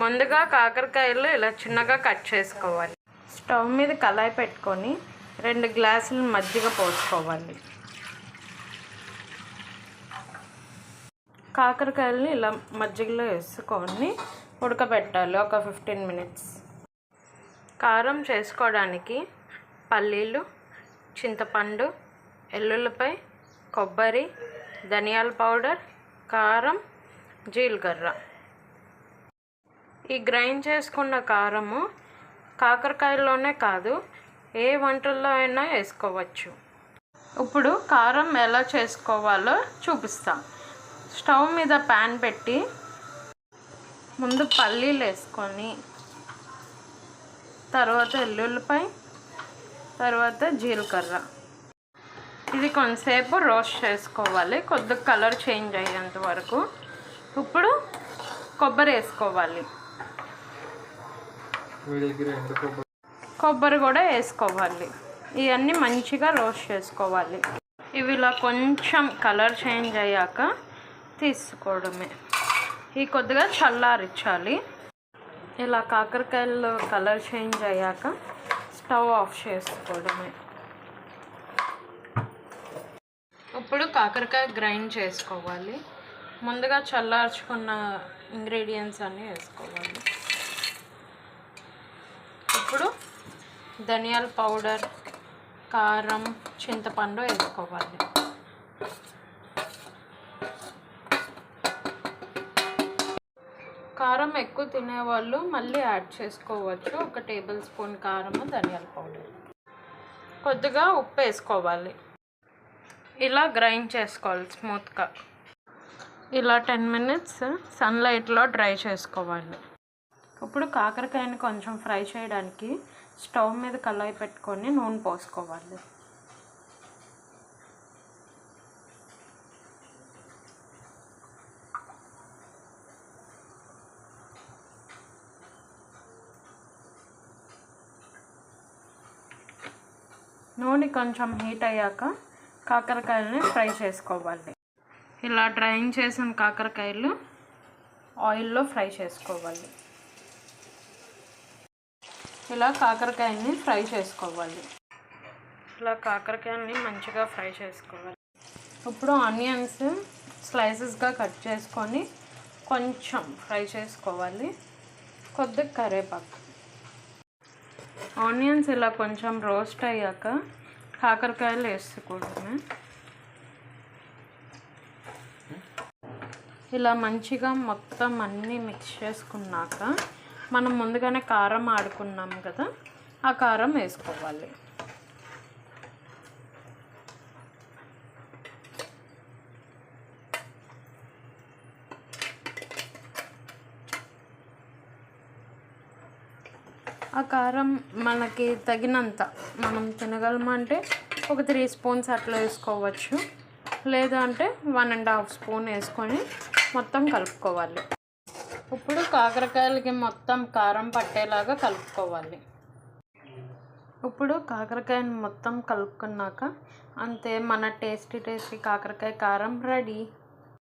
ముందుగా కాకరకాయలు ఇలా చిన్నగా కట్ చేసుకోవాలి. స్టవ్ మీద కళాయి పెట్టుకొని రెండు గ్లాసులు మజ్జిగ పోసుకోవాలి. కాకరకాయలని ఇలా మజ్జిగలో వేసుకొని ఉడకబెట్టాలి ఒక ఫిఫ్టీన్ మినిట్స్. కారం చేసుకోవడానికి పల్లీలు చింతపండు ఎల్లుల్లిపాయ కొబ్బరి ధనియాల పౌడర్ కారం జీలకర్ర. ఈ గ్రైండ్ చేసుకున్న కారము కాకరకాయలోనే కాదు ఏ వంటల్లో అయినా వేసుకోవచ్చు. ఇప్పుడు కారం ఎలా చేసుకోవాలో చూపిస్తాం. స్టవ్ మీద ప్యాన్ పెట్టి ముందు పల్లీలు వేసుకొని తర్వాత ఎల్లుల్లిపాయ తర్వాత జీలకర్ర. ఇది కొంతసేపు రోస్ట్ చేసుకోవాలి. కొద్దిగా కలర్ చేంజ్ అయ్యేంత వరకు. ఇప్పుడు కొబ్బరి వేసుకోవాలి. కొబ్బరి కూడా వేసుకోవాలి. ఇవన్నీ మంచిగా రోస్ట్ చేసుకోవాలి. ఇవి ఇలా కొంచెం కలర్ చేంజ్ అయ్యాక తీసుకోవడమే. ఈ కొద్దిగా చల్లారించాలి ఇలా కాకరకాయలు కలర్ చేంజ్ అయ్యాక స్టవ్ ఆఫ్ చేసుకోవడమే. ఇప్పుడు కాకరకాయ గ్రైండ్ చేసుకోవాలి. ముందుగా చల్లార్చుకున్న ఇంగ్రీడియంట్స్ అన్నీ వేసుకోవాలి. ఇప్పుడు ధనియాల పౌడర్ కారం చింతపండు వేసుకోవాలి. కారం ఎక్కువ తినేవాళ్ళు మళ్ళీ యాడ్ చేసుకోవచ్చు. ఒక టేబుల్ స్పూన్ కారము ధనియాల పౌడర్. కొద్దిగా ఉప్పు వేసుకోవాలి. ఇలా గ్రైండ్ చేసుకోవాలి స్మూత్గా. ఇలా టెన్ మినిట్స్ సన్లైట్లో డ్రై చేసుకోవాలి. ఇప్పుడు కాకరకాయని కొంచెం ఫ్రై చేయడానికి స్టవ్ మీద కళాయి పెట్టుకొని నూనె పోసుకోవాలి. నూనె కొంచెం హీట్ అయ్యాక కాకరకాయలని ఫ్రై చేసుకోవాలి. ఇలా డ్రైన్ చేసిన కాకరకాయలు ఆయిల్లో ఫ్రై చేసుకోవాలి. ఇలా కాకరకాయని ఫ్రై చేసుకోవాలి. ఇలా కాకరకాయని మంచిగా ఫ్రై చేసుకోవాలి. ఇప్పుడు ఆనియన్స్ స్లైసెస్గా కట్ చేసుకొని కొంచెం ఫ్రై చేసుకోవాలి. కొద్దిగా కరివేపాకు. ఆనియన్స్ ఇలా కొంచెం రోస్ట్ అయ్యాక కాకరకాయలు వేసుకోవడమే. ఇలా మంచిగా మొత్తం అన్నీ మిక్స్ చేసుకున్నాక మనం ముందుగానే కారం ఆడుకున్నాం కదా ఆ కారం వేసుకోవాలి. ఆ కారం మనకి తగినంత మనం తినగలమంటే ఒక త్రీ స్పూన్స్ అట్లా వేసుకోవచ్చు. లేదు అంటే వన్ అండ్ హాఫ్ స్పూన్ వేసుకొని మొత్తం కలుపుకోవాలి. ఇప్పుడు కాకరకాయలకి మొత్తం కారం పట్టేలాగా కలుపుకోవాలి. ఇప్పుడు కాకరకాయని మొత్తం కలుపుకున్నాక అంతే మన టేస్టీ టేస్టీ కాకరకాయ కారం రెడీ.